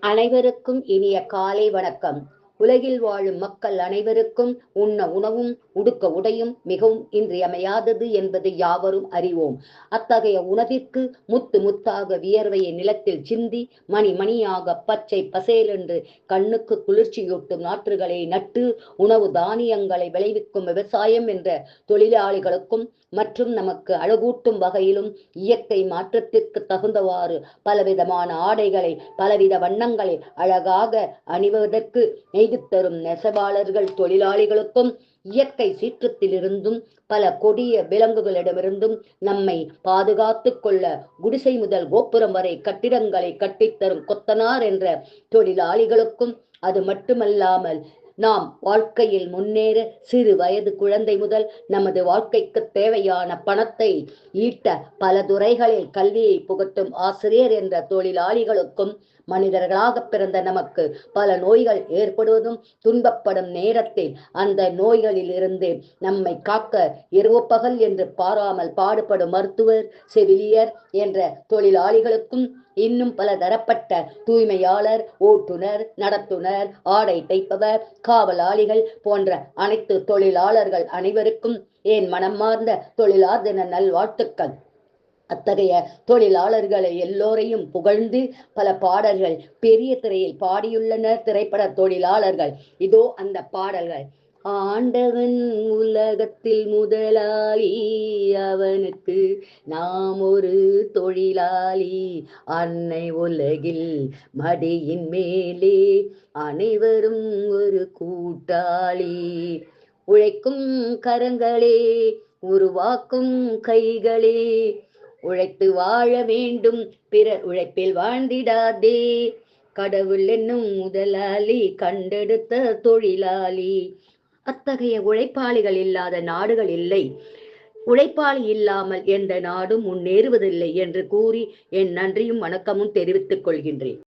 அனைவருக்கும் இனிய காலை வணக்கம். உலகில் வாழும் மக்கள் அனைவருக்கும் உண்ண உணவும் உடுக்க உடையும் மிகவும் இன்றியமையாதது என்பது யாவரும் அறிவோம். அத்தகைய உணவிற்கு முத்து முத்தாக வியர்வையை நிலத்தில் சிந்தி மணி மணியாக பச்சை பசேலென்று கண்ணுக்கு குளிர்ச்சியூட்டும் நாற்றுகளை நட்டு உணவு தானியங்களை விளைவிக்கும் விவசாயம் என்ற தொழிலாளிகளுக்கும் மற்றும் நமக்கு அழகூட்டும் வகையிலும் இயற்கை மாற்றத்திற்கு தகுந்தவாறு பலவிதமான ஆடைகளை பலவித வண்ணங்களை அழகாக அணிவதற்கு செய்து தரும் நெசவாளர்கள் தொழிலாளிகளுக்கும் இயற்கை சீற்றத்திலிருந்தும் பல கொடிய விலங்குகளிடமிருந்தும் நம்மை பாதுகாத்து கொள்ள குடிசை முதல் கோபுரம் வரை கட்டிடங்களை கட்டித்தரும் கொத்தனார் என்ற தொழிலாளிகளுக்கும் அது மட்டுமல்லாமல் நாம் வாழ்க்கையில் முன்னேற சிறு வயது குழந்தை முதல் நமது வாழ்க்கைக்கு தேவையான பணத்தை ஈட்ட பல துறைகளில் கல்வியை புகட்டும் ஆசிரியர் என்ற தொழிலாளிகளுக்கும் மனிதர்களாக பிறந்த நமக்கு பல நோய்கள் ஏற்படுவதும் துன்பப்படும் நேரத்தில் அந்த நோய்களில் இருந்து நம்மை காக்க இரவு பகல் என்று பாராமல் பாடுபடும் மருத்துவர் செவிலியர் என்ற தொழிலாளிகளுக்கும் இன்னும் பல தரப்பட்ட தூய்மையாளர் ஓட்டுநர் நடத்துனர் ஆடை தைப்பவர் காவலாளிகள் போன்ற அனைத்து தொழிலாளர்கள் அனைவருக்கும் என் மனமார்ந்த தொழிலாளர் தின நல்வாழ்த்துக்கள். அத்தகைய தொழிலாளர்களை எல்லோரையும் புகழ்ந்து பல பாடல்கள் பெரிய திரையில் பாடியுள்ளனர். திரைப்பட தொழிலாளர்கள். இதோ அந்த பாடல்கள். ஆண்டவன் உலகத்தில் முதலாளி. அவனுக்கு நாம் ஒரு தொழிலாளி. அன்னை உலகில் மடியின் மேலே அனைவரும் ஒரு கூட்டாளி. உழைக்கும் கரங்களே உருவாக்கும் கைகளே. உழைத்து வாழ வேண்டும் பிற உழைப்பில் வாழ்ந்திடாதே. கடவுள் என்னும் முதலாளி கண்டெடுத்த தொழிலாளி. அத்தகைய உழைப்பாளிகள் இல்லாத நாடுகள் இல்லை. உழைப்பாளி இல்லாமல் எந்த நாடும் முன்னேறுவதில்லை என்று கூறி என் நன்றியும் வணக்கமும் தெரிவித்துக் கொள்கின்றேன்.